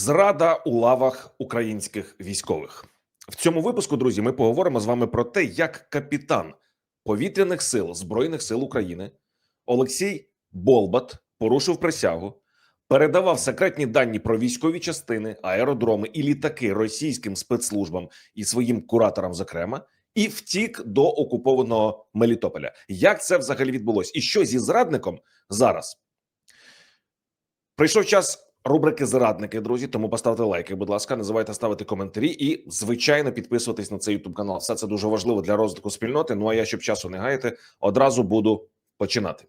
Зрада у лавах українських військових в цьому випуску, друзі. Ми поговоримо з вами про те, як капітан повітряних сил збройних сил України Олексій Болбат порушив присягу, передавав секретні дані про військові частини, аеродроми і літаки російським спецслужбам і своїм кураторам, зокрема, і втік до окупованого Мелітополя. Як це взагалі відбулось? І що зі зрадником зараз? Прийшов час рубрики Зрадники, друзі. Тому поставте лайки, будь ласка, не забувайте ставити коментарі і, звичайно, підписуватись на цей YouTube канал. Все це дуже важливо для розвитку спільноти. Ну а я, щоб часу не гаяти, одразу буду починати.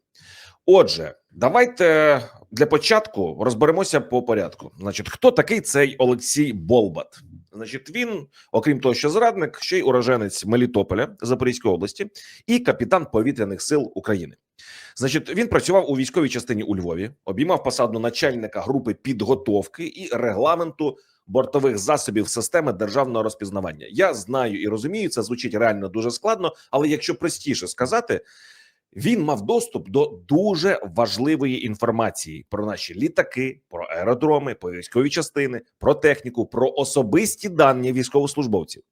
Отже, давайте для початку розберемося по порядку. Значить, хто такий цей Олексій Болбат? Значить, він, окрім того, що зрадник, ще й уроженець Мелітополя Запорізької області і капітан повітряних сил України. Значить, він працював у військовій частині у Львові, обіймав посаду начальника групи підготовки і регламенту бортових засобів системи державного розпізнавання. Я знаю і розумію, це звучить реально дуже складно, але якщо простіше сказати. Він мав доступ до дуже важливої інформації про наші літаки, про аеродроми, про військові частини, про техніку, про особисті дані військовослужбовців.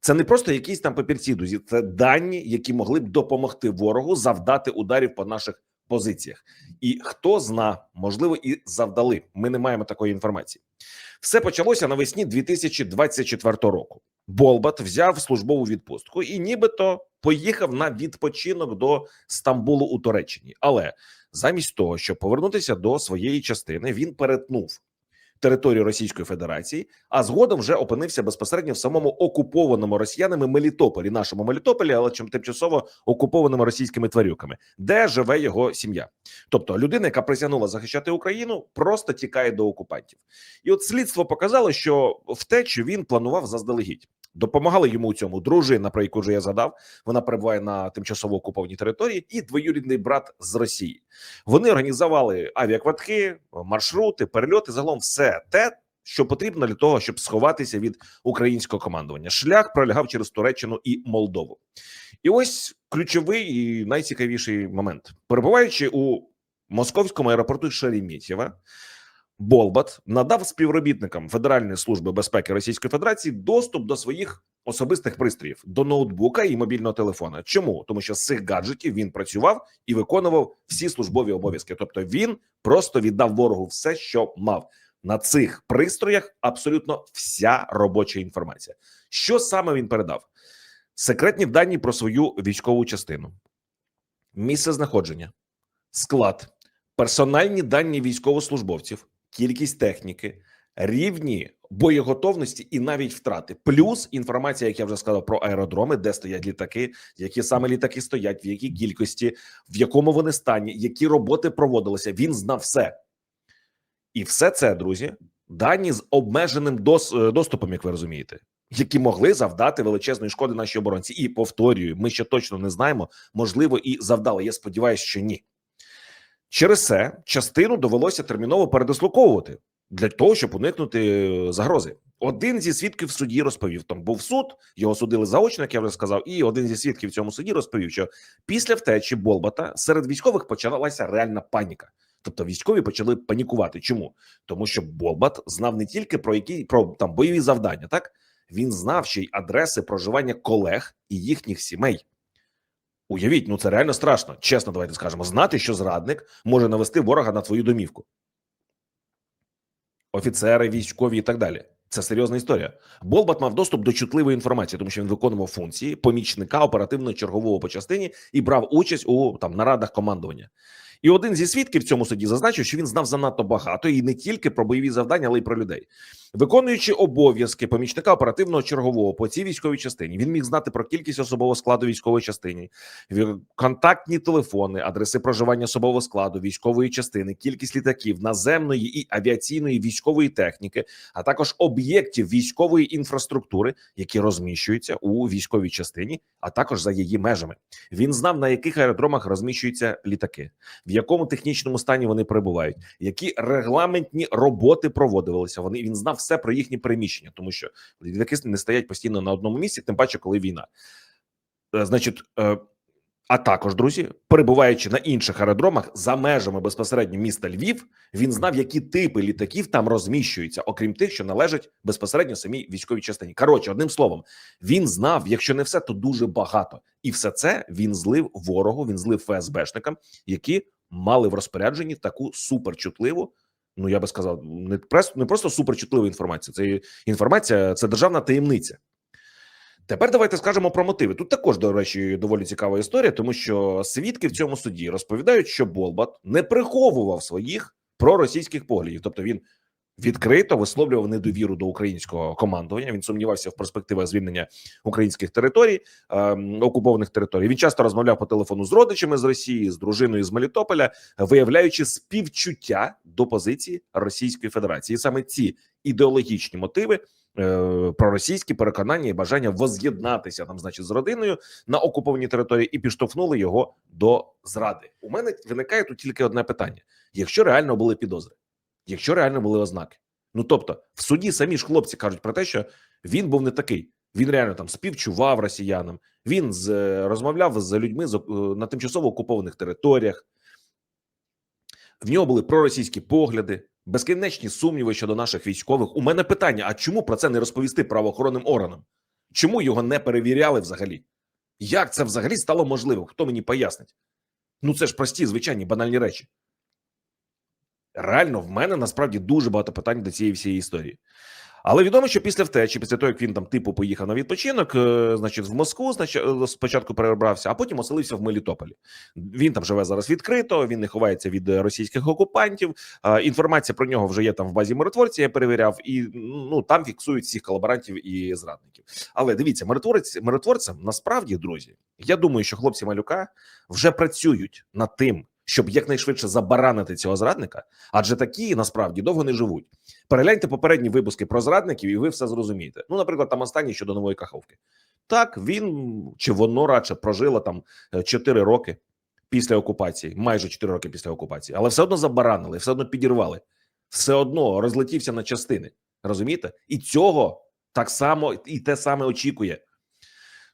Це не просто якісь там папірці, друзі, це дані, які могли б допомогти ворогу завдати ударів по наших позиціях. І хто зна, можливо, і завдали. Ми не маємо такої інформації. Все почалося навесні 2024 року. Болбат взяв службову відпустку і нібито поїхав на відпочинок до Стамбулу у Туреччині. Але замість того, щоб повернутися до своєї частини, він перетнув територію Російської Федерації, а згодом вже опинився безпосередньо в самому окупованому росіянами Мелітополі, нашому Мелітополі, але чим тимчасово окупованими російськими тварюками, де живе його сім'я. Тобто людина, яка присягнула захищати Україну, просто тікає до окупантів. І от слідство показало, що втечу він планував заздалегідь. Допомагали йому у цьому дружина, про яку вже я згадав. Вона перебуває на тимчасово окупованій території, і двоюрідний брат з Росії. Вони організували авіаквитки, маршрути, перельоти. Загалом все те, що потрібно для того, щоб сховатися від українського командування. Шлях пролягав через Туреччину і Молдову. І ось ключовий і найцікавіший момент, перебуваючи у московському аеропорту Шереметьєва, Болбат надав співробітникам Федеральної служби безпеки Російської Федерації доступ до своїх особистих пристроїв, до ноутбука і мобільного телефона. Чому тому, що з цих гаджетів він працював і виконував всі службові обов'язки. Тобто він просто віддав ворогу все, що мав на цих пристроях. Абсолютно вся робоча інформація. Що саме він передав? Секретні дані про свою військову частину, місце знаходження, склад, персональні дані військовослужбовців кількість техніки, рівні боєготовності і навіть втрати, плюс інформація, як я вже сказав, про аеродроми, де стоять літаки, які саме літаки стоять, в якій кількості, в якому вони стані, які роботи проводилися. Він знав все, і все це, друзі, дані з обмеженим е, доступом, як ви розумієте. Які могли завдати величезної шкоди нашій оборонці, і повторюю, ми ще точно не знаємо, можливо, і завдали. Я сподіваюся, що ні. Через це частину довелося терміново передислоковувати для того, щоб уникнути загрози. Один зі свідків в суді розповів: там був суд, його судили заочно, як я вже сказав. І один зі свідків в цьому суді розповів, що після втечі Болбата серед військових почалася реальна паніка. Тобто військові почали панікувати. Чому? Тому що Болбат знав не тільки про які про там бойові завдання, так він знав ще й адреси проживання колег і їхніх сімей. Уявіть, ну це реально страшно. Чесно, давайте скажемо, знати, що зрадник може навести ворога на твою домівку. Офіцери, військові і так далі. Це серйозна історія. Болбат мав доступ до чутливої інформації, тому що він виконував функції помічника оперативно чергового по частині і брав участь у там нарадах командування. І один зі свідків в цьому суді зазначив, що він знав занадто багато і не тільки про бойові завдання, але й про людей, виконуючи обов'язки помічника оперативного чергового по цій військовій частині. Він міг знати про кількість особового складу військової частини, контактні телефони, адреси проживання особового складу військової частини, кількість літаків, наземної і авіаційної військової техніки, а також об'єктів військової інфраструктури, які розміщуються у військовій частині, а також за її межами. Він знав на яких аеродромах розміщуються літаки в якому технічному стані вони перебувають, які регламентні роботи проводилися. Вони він знав все про їхні переміщення, тому що літаки не стоять постійно на одному місці, тим паче, коли війна. Значить, А також, друзі, перебуваючи на інших аеродромах за межами безпосередньо міста Львів, він знав, які типи літаків там розміщуються, окрім тих, що належать безпосередньо самій військовій частині. Коротше, одним словом, він знав, якщо не все, то дуже багато, і все це він злив ворогу. Він злив ФСБшникам, які мали в розпорядженні таку суперчутливу. Ну я би сказав, не просто не просто суперчутливу інформацію. Це інформація, це державна таємниця. Тепер давайте скажемо про мотиви. Тут також, до речі, доволі цікава історія, тому що свідки в цьому суді розповідають, що Болбат не приховував своїх проросійських поглядів, тобто він відкрито висловлював недовіру до українського командування. Він сумнівався в перспективах звільнення українських територій, ем, окупованих територій. Він часто розмовляв по телефону з родичами з Росії, з дружиною з Мелітополя, виявляючи співчуття до позиції Російської Федерації. І саме ці ідеологічні мотиви е, проросійські переконання і бажання воз'єднатися там, значить, з родиною на окупованій території, і підштовхнули його до зради. У мене виникає тут тільки одне питання: якщо реально були підозри, якщо реально були ознаки, ну тобто, в суді самі ж хлопці кажуть про те, що він був не такий. Він реально там співчував росіянам. Він з розмовляв з людьми е, на тимчасово окупованих територіях. В нього були проросійські погляди, безкінечні сумніви щодо наших військових. У мене питання: а чому про це не розповісти правоохоронним органам? Чому його не перевіряли взагалі? Як це взагалі стало можливим? Хто мені пояснить? Ну це ж прості, звичайні банальні речі. Реально, в мене насправді дуже багато питань до цієї всієї історії. Але відомо, що після втечі, після того, як він там типу поїхав на відпочинок, е, значить, в Москву, значить, е, спочатку перебрався, а потім оселився в Мелітополі. Він там живе зараз відкрито, він не ховається від е, російських окупантів. Інформація про нього вже є там в базі миротворця. Я перевіряв, і ну там фіксують всіх колаборантів і зрадників. Але дивіться, миротворець миротворцям насправді, друзі, я думаю, що хлопці малюка вже працюють над тим, щоб якнайшвидше забаранити цього зрадника, адже такі насправді довго не живуть. Перегляньте попередні випуски про зрадників, і ви все зрозумієте. Ну, наприклад, там останній щодо нової каховки. Так, він чи воно радше прожило там 4 роки після окупації, майже 4 роки після окупації, але все одно забаранили, все одно підірвали, все одно розлетівся на частини. Розумієте? І цього так само і те саме очікує.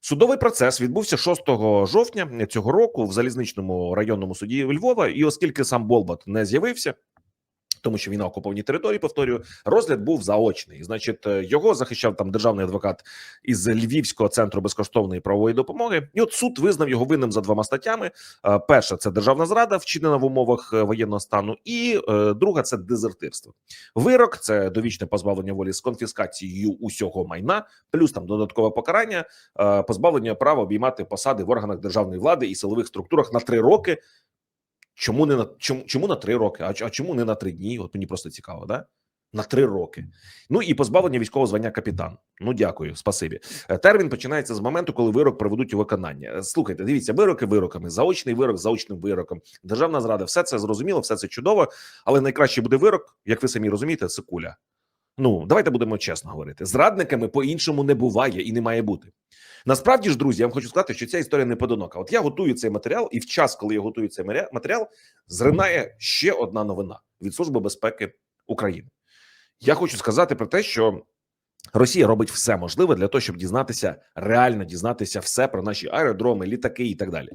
Судовий процес відбувся 6 жовтня цього року в залізничному районному суді Львова. І оскільки сам Болбат не з'явився, тому що він на окупованій території, повторюю, розгляд був заочний. Значить, е, його захищав там державний адвокат із Львівського центру безкоштовної правової допомоги. І от суд визнав його винним за двома статтями: Е, перша це державна зрада, вчинена в умовах е, воєнного стану, і друга це дезертирство. Вирок це довічне позбавлення волі з конфіскацією усього майна, плюс там додаткове покарання, позбавлення права обіймати посади в органах державної влади і силових структурах на три роки. Чому не на чому, чому на три роки? А, а чому не на три дні? От мені просто цікаво, да? На три роки. Ну і позбавлення військового звання капітан. Ну дякую, спасибі. Е, Термін починається з моменту, коли вирок приведуть у виконання. Е, Слухайте, дивіться, вироки вироками, заочний вирок, заочним вироком, державна зрада, все це зрозуміло, все це чудово. Але найкраще буде вирок, як ви самі розумієте, це куля. Ну давайте будемо чесно говорити. Зрадниками по-іншому не буває і не має бути. Насправді ж, друзі, я вам хочу сказати, що ця історія не подонока. От я готую цей матеріал, і в час, коли я готую цей матеріал, зринає ще одна новина від Служби безпеки України. Я хочу сказати про те, що Росія робить все можливе для того, щоб дізнатися, реально дізнатися все про наші аеродроми, літаки і так далі.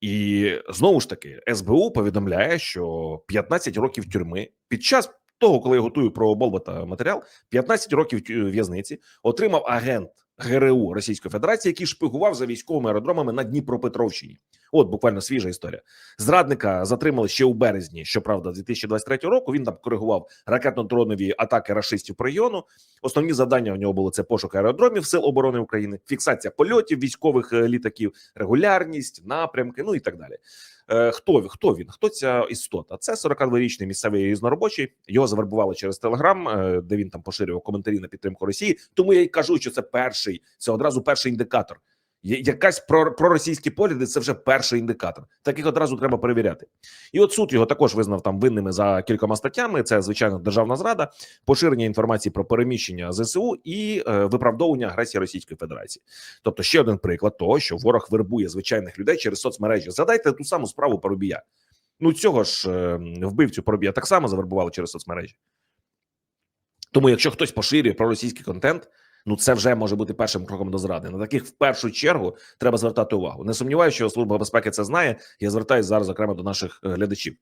І знову ж таки, СБУ повідомляє, що 15 років тюрми під час того, коли я готую про Болбата матеріал, 15 років в'язниці отримав агент ГРУ Російської Федерації, який шпигував за військовими аеродромами на Дніпропетровщині. От буквально свіжа історія. Зрадника затримали ще у березні. Щоправда, 2023 року він там коригував ракетно-дронові атаки рашистів по регіону. Основні завдання у нього були це пошук аеродромів сил оборони України, фіксація польотів військових е, літаків, регулярність, напрямки, ну і так далі. Е, Хто хто він? Хто ця істота? Це 42-річний місцевий різноробочий. Його завербували через Телеграм, е, де він там поширював коментарі на підтримку Росії. Тому я й кажу, що це перший, це одразу перший індикатор. Якась про проросійські погляди це вже перший індикатор. Таких одразу треба перевіряти. І от суд його також визнав там винними за кількома статтями. Це звичайно державна зрада, поширення інформації про переміщення ЗСУ і е, виправдовування агресії Російської Федерації. Тобто, ще один приклад того, що ворог вербує звичайних людей через соцмережі. Згадайте ту саму справу Парубія. Ну цього ж е, вбивцю Парубія так само завербували через соцмережі. Тому, якщо хтось поширює проросійський контент, Ну це вже може бути першим кроком до зради. На таких в першу чергу треба звертати увагу. Не сумніваюся, що служба безпеки це знає. Я звертаюся зараз окремо до наших е, глядачів.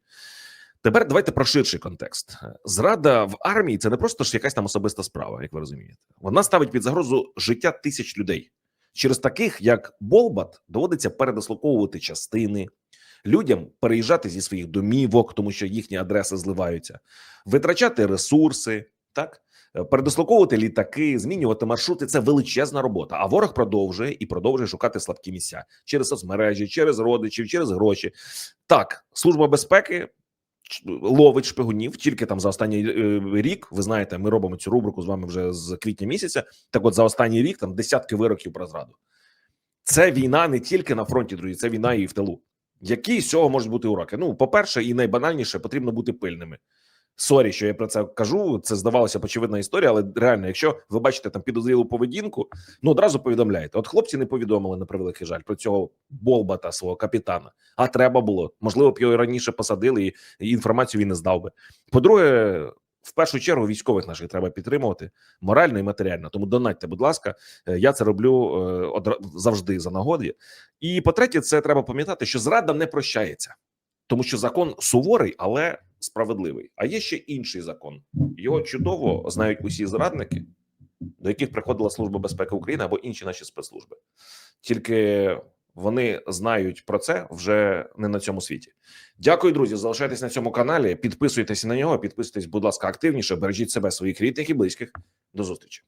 Тепер давайте про ширший контекст. Зрада в армії це не просто ж якась там особиста справа, як ви розумієте. Вона ставить під загрозу життя тисяч людей. Через таких, як Болбат, доводиться передислоковувати частини, людям переїжджати зі своїх домівок, тому що їхні адреси зливаються, витрачати ресурси, так передислоковувати літаки, змінювати маршрути. Це величезна робота. А ворог продовжує і продовжує шукати слабкі місця через соцмережі, через родичів, через гроші. Так, служба безпеки ловить шпигунів тільки там за останній е, рік. Ви знаєте, ми робимо цю рубрику з вами вже з квітня місяця. Так, от за останній рік там десятки вироків про зраду. Це війна не тільки на фронті, друзі, це війна і в тилу. Які з цього можуть бути уроки? Ну, по-перше, і найбанальніше потрібно бути пильними. Сорі, що я про це кажу. Це здавалося очевидна історія, але реально, якщо ви бачите там підозрілу поведінку, ну одразу повідомляєте. От хлопці не повідомили на превеликий жаль про цього болбата свого капітана. А треба було. Можливо, б його раніше посадили, і, і інформацію він не здав би. По-друге, в першу чергу військових наших треба підтримувати морально і матеріально. Тому донатьте, будь ласка, Е, я це роблю е, завжди за нагоді. І по-третє, це треба пам'ятати, що зрада не прощається, тому що закон суворий, але справедливий. А є ще інший закон. Його чудово знають усі зрадники, до яких приходила Служба безпеки України або інші наші спецслужби. Тільки вони знають про це вже не на цьому світі. Дякую, друзі. Залишайтесь на цьому каналі. Підписуйтесь на нього. Підписуйтесь, будь ласка, активніше. Бережіть себе, своїх рідних і близьких. До зустрічі.